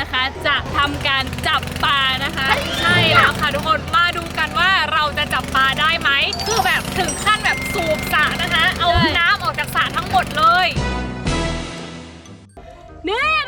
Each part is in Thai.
นะคะ จะทำการจับปลานะคะ ใช่แล้วค่ะทุกคนมาดูกันว่าเราจะจับปลาได้ไหมคือแบบถึงขั้นแบบสูบสระนะคะ เอาน้ำออกจากสระทั้งหมดเลยนี่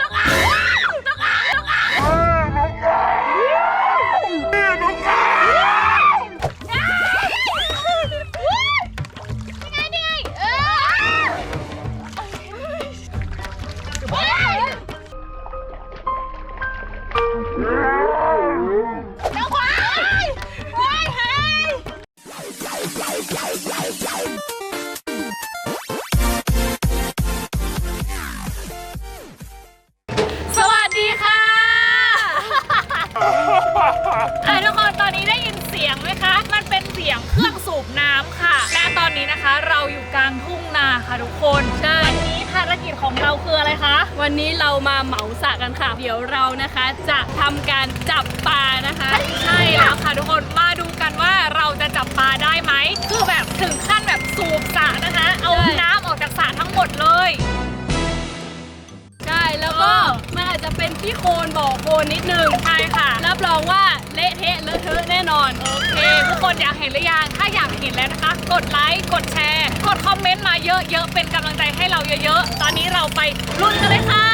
ค่ะทุกคนใช่วันนี้ภารกิจของเราคืออะไรคะ วันนี้เรามาเหมาสระกันค่ะ เดี๋ยวเรานะคะจะทำการจับปลานะคะ ใช่แล้วค่ะทุกคนมาดูกันว่าเราจะจับปลาได้ไหมคือแบบถึงขั้นแบบสูบสระนะคะ เอาน้ำออกจากสระทั้งหมดเลย ใช่แล้วก็มันอาจจะเป็น ที่โคนบอกโคนนิดนึงใช่ค่ะ รับรองว่าเละเทะเลอะเทอะแน่นอน โอเค ทุกคนอยากเห็นหรือยัง ถ้าอยากเห็นแล้วนะคะ กดไลค์ กดแชร์ กดคอมเมนต์มาเยอะๆ เป็นกำลังใจให้เราเยอะๆ ตอนนี้เราไปลุ้นกันเลยค่ะ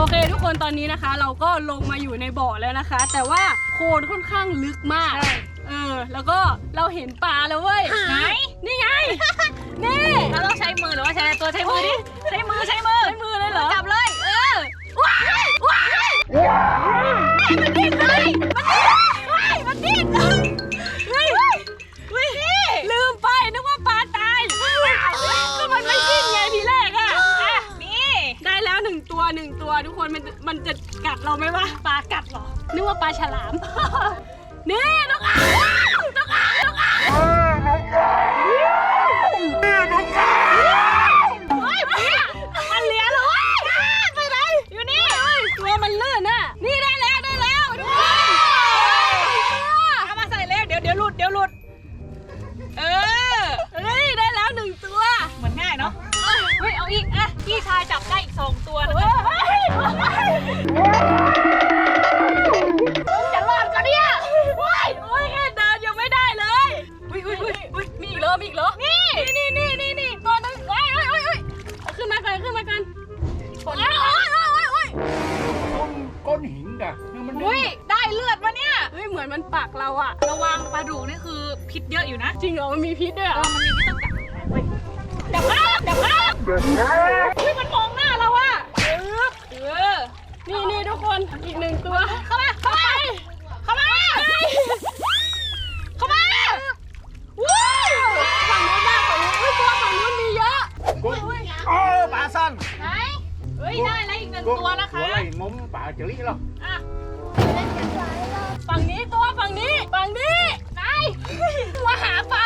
โอเค ทุกคนตอนนี้นะคะ เราก็ลงมาอยู่ในบ่อแล้วนะคะ แต่ว่าโคลนค่อนข้างลึกมาก เออ แล้วก็เราเห็นปลาแล้วเว้ย ไหน นี่ไง นี่เราต้องใช้มือหรือว่าใช้อะไรตัวใช้มือดิ ใช้มือใช้มือ ใช้มือเลยเหรอ จับเลย เออ ว้ายว้ายมันดิ้นเลยมันดิ้นว้ายมันดิ้น งตัวทุกคนมันมันจะกัดเราไหมวะปลากัดเหรอ นึกว่าปลาฉลาม นี่น้องอ่างน้องอ่างน้องอ่าง มือนมันปักเราอะระวังปลาดุกนี่คือพิษเยอะอยู่นะจริงเหรอมันมีพิษด้วยเหรเอออมันมีพิษต้องจับเฮ้ยจับภาพจับภาพอุ้ยมันมองหน้าเราอะเออเออนี่นี่ทุกคนอีกหนึ่งตัวเข้ามาเข้ามาเข้ามาเข้ามาว้าวฝั่งนู้นบ้างฝั่งนู้นอุ้ยตัวฝั่งนู้นมีเยอะก้นโอ้ปลาสั้นไหนเฮ้ยได้แล้วอีกหนึ่งตัวนะคะตัวอะไรงมปลาเจอรี่หรออะ ฝั่งนี้ตัวฝั่งนี้ ฝั่งนี้ ไหนมาหาปลา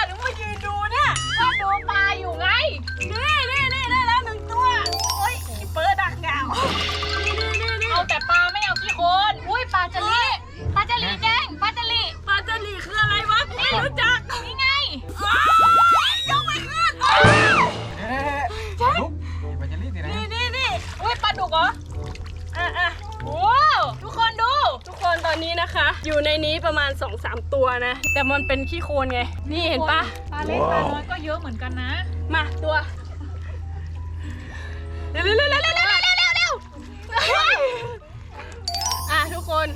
ประมาณ 2-3 ตัวนะ แต่มันเป็นขี้โคลนไง นี่เห็นปะปลาเล็กปลาน้อยก็เยอะเหมือนกันนะ มาตัวเร็วเร็วเร็วเร็วเร็วเร็วเร็วเร็วเร็วอะทุกคน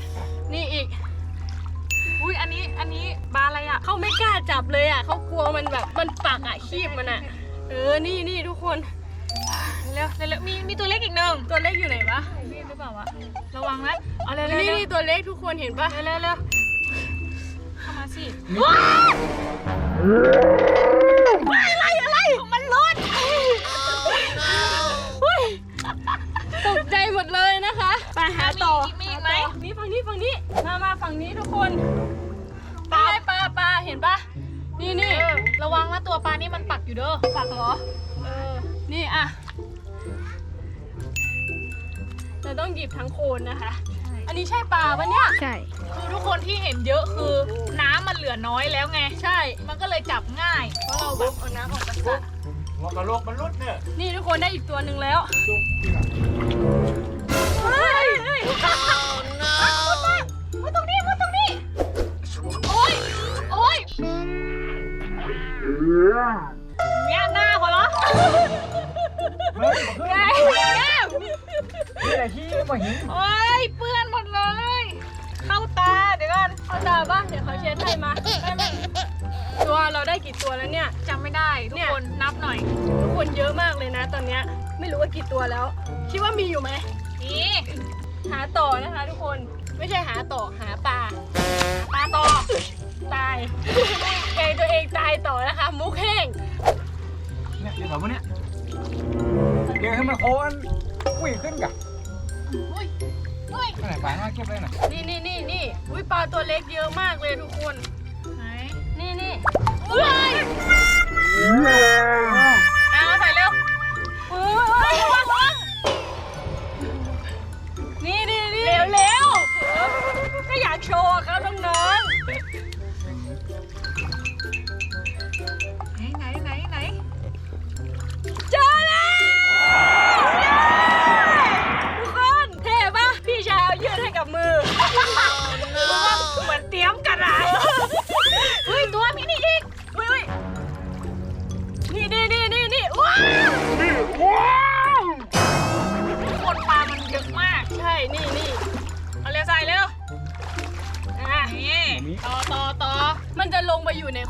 นี่อีก อุ้ยอันนี้อันนี้ปลาอะไรอะเขาไม่กล้าจับเลยอะเขากลัวมันแบบมันปักอะคีบมันอะ เออนี่นี่ทุกคนเร็วเร็วเร็วมีมีตัวเล็กอีกหนึ่งตัวเล็กอยู่ไหนวะมีหรือเปล่าวะระวังนะเอาเร็วเร็วนี่เร็วนี่ตัวเล็กทุกคนเห็นปะเร็วเร็ว เร็วเข้ามาสิอะไรอะไร มันรุดอุ้ยตกใจหมดเลยนะคะไปหาต่อมีอีกไหมนี่ฝั่งนี้ฝั่งนี้ มามาฝั่งนี้ทุกคนปลาปลาปลาเห็นปะนี่นี่เออระวังนะตัวปลานี่มันปักอยู่เด้อปักเหรอเออนี่อะเราต้องหยิบทั้งโคนนะคะ อันนี้ใช่ปลาปะเนี่ย ใช่ คือทุกคนที่เห็นเยอะคือน้ำมัน เหลือน้อยแล้วไง ใช่ มันก็เลยจับง่าย เพราะเราแบบเอาน้ำออกจากสระหัวกระโหลกมันรุดเนี่ยนี่ทุกคนได้อีกตัวหนึ่งแล้วจุกเฮ้ยเฮ้ยมาตรงนี้มาตรงนี้ โอ้ยโอ้ยเนี่ยหน้าพอเหรอเฮ้ยแก้มแก้มนี่แหละที่มาหินโอ้ยเปื้อนหมดเลย เข้าตาเดี๋ยวก่อนเอาตาป่ะเดี๋ยว เขาเช็ดให้มาได้ไหมตัวเราได้กี่ตัวแล้วเนี่ย จำไม่ได้ทุกคนนับหน่อย ทุกคนเยอะมากเลยนะ ตอนเนี้ยไม่รู้ว่ากี่ตัวแล้ว คิดว่ามีอยู่ไหมนี่หาต่อนะคะ ทุกคนไม่ใช่หาต่อหาปลาปลาต่อตายแกงตัวเองตายต่อนะคะ มุกแห้งเนี่ยเดี๋ยวแบบนี้เดี๋ยวให้มันโคนวิ่งขึ้นกะอุ้ย ไปไหนปลามาเก็บเลยน่ะนี่นี่นี่นี่อุ้ยปลาตัวเล็กเยอะมากเลยทุกคน ไหน นี่นี่อุ้ย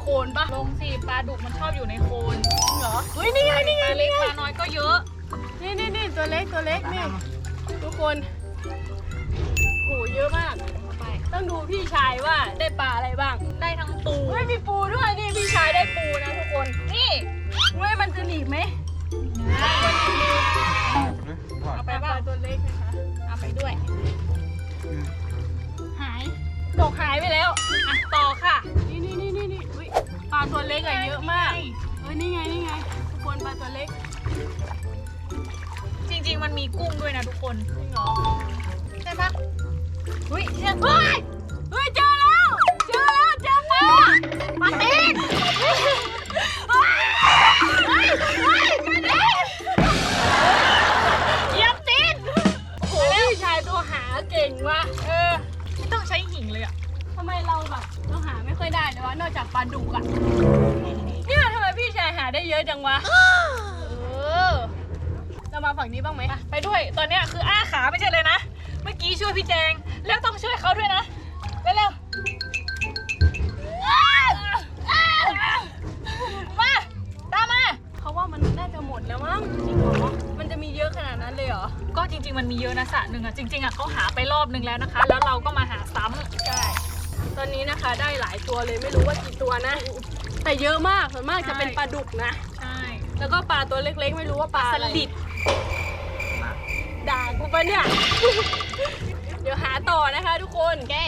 คลนปะลงสิปลาดุกมันชอบอยู่ในโคลนเหรอเฮ้ยนี่ไงนี่ปไงลาเล็นี่กไงปลาน้อยก็เยอะ นี่นี่นี่ตัวเล็กตัวเล็กนี่ทุกคนโหเยอะมากไปต้องดูพี่ชายว่าได้ปลาอะไรบ้าง ได้ทั้งปูเฮ้ยมีปูด้วยนี่พี่ชายได้ปูนะทุกคน นี่เฮ้ยมันจะหนีบไหมเอาไปปเปลาล่าตัวเล็กนะคะ เอาไปด้วย หายตกหายไปแล้ว ลาตัวเล็กอะเยอะมากเฮ้ยนี่ไงนี่ไงทุกคนปลาตัวเล็กจริง ๆ มันมีกุ้งด้วยนะทุกคนจริงเหรอใช่ปะเฮ้ยเชื่อเฮ้ยเฮ้ยเจอแล้วเจอแล้วเจอปลาปลาตีนเหยียบตีนโอ้โหพี่ชายตัวหาเก่งว่ะเออไม่ต้องใช้หิ่งเลยอะทำไมเราแบบเราหาไม่ค่อยได้เลยวะนอกจากปลาดุกอะ ได้เยอะจังวะ เออ เรามาฝั่งนี้บ้างไหมไปไปด้วย ตอนเนี้ยคืออ้าขาไม่ใช่เลยนะ เมื่อกี้ช่วยพี่แจง แล้วต้องช่วยเขาด้วยนะเร็วๆอ้าวอ้าวมา ตามมา เขาว่ามันน่าจะหมดแล้วมั้งจริงเหรอ มันจะมีเยอะขนาดนั้นเลยเหรอ ก็จริง ๆ มันมีเยอะนะสระหนึ่งอะจริงๆอะเขาหาไปรอบนึงแล้วนะคะ แล้วเราก็มาหาซ้ำ ใช่ ตอนนี้นะคะได้หลายตัวเลยไม่รู้ว่ากี่ตัวนะ แต่เยอะมากส่วนมากจะเป็นปลาดุกนะ ใช่ แล้วก็ปลาตัวเล็กๆ ไม่รู้ว่าปลาสอะไรลิดด่ากูปะเนี่ย เดี๋ยวหาต่อนะคะทุกคนแกนี่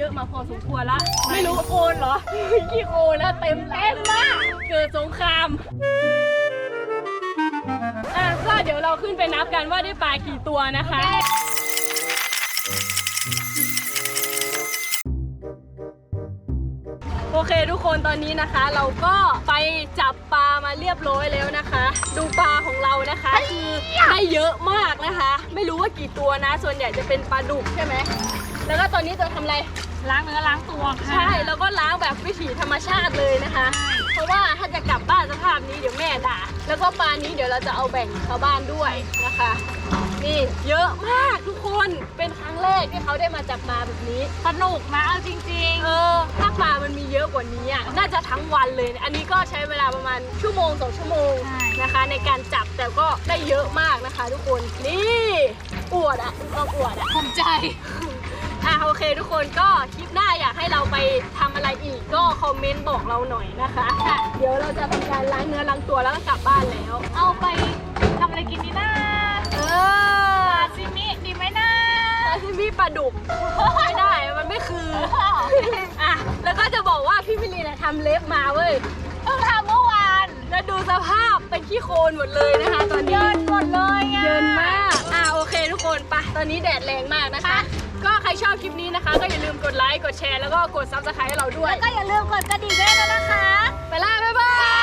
เยอะมาพอสมควรละ ไม่รู้โอนเหรอขี้โอนแล้วเต็มเต็มมากเกิดสงครามอะก็เดี๋ยวเราขึ้นไปนับกันว่าได้ปลากี่ตัวนะคะ โอเคทุกคนตอนนี้นะคะ เราก็ไปจับปลามาเรียบร้อยแล้วนะคะ ดูปลาของเรานะคะคือได้เยอะมากนะคะ ไม่รู้ว่ากี่ตัวนะ ส่วนใหญ่จะเป็นปลาดุกใช่ไหมแล้วก็ตอนนี้จะทำอะไร ล้างเนื้อล้างตัวค่ะ ใช่แล้วก็ล้างแบบวิถีธรรมชาติเลยนะคะ เพราะว่าถ้าจะกลับบ้านสภาพนี้เดี๋ยวแม่ด่าแล้วก็ปลานี้เดี๋ยวเราจะเอาแบ่งชาวบ้านด้วยนะคะ นี่เยอะมากทุกคนเป็นครั้งแรกที่เขาได้มาจับปลาแบบนี้สนุกนะเอาจริงเออถ้าปลามันมีเยอะกว่านี้อะน่าจะทั้งวันเลยอันนี้ก็ใช้เวลาประมาณชั่วโมงสองชั่วโมงใช่ นะคะ ในการจับแต่ก็ได้เยอะมากนะคะ ทุกคนนี่อวดอะเราอวดอะๆภูมิใจ อะโอเคทุกคนก็คลิปหน้าอยากให้เราไปทำอะไรอีกก็คอมเมนต์บอกเราหน่อยนะคะค่ะเดี๋ยวเราจะทำการล้างเนื้อล้างตัวแล้วก็กลับบ้านแล้ว เอาไปทำอะไรกินดีนะเออซาซิมิดีไหมนะซาซิมิปลาดุกไม่ได้มันไม่คืออะแล้วก็จะบอกว่าพี่พิลีนทำเล็บมาเว้ยเพิ่งทำเมื่อวาน แล้วดูสภาพเป็นขี้โคลนหมดเลยนะคะตอนนี้ เยินหมดเลยอะเยินมาก อะโอเคทุกคนไปะตอนนี้แดดแรงมากนะคะ ก็ใครชอบคลิปนี้นะคะ ก็อย่าลืมกดไลค์ กดแชร์ แล้วก็กดซับสไครต์ให้เราด้วย แล้วก็อย่าลืมกดกระดิ่งด้วยนะคะ ไปล่าบ๊ายบาย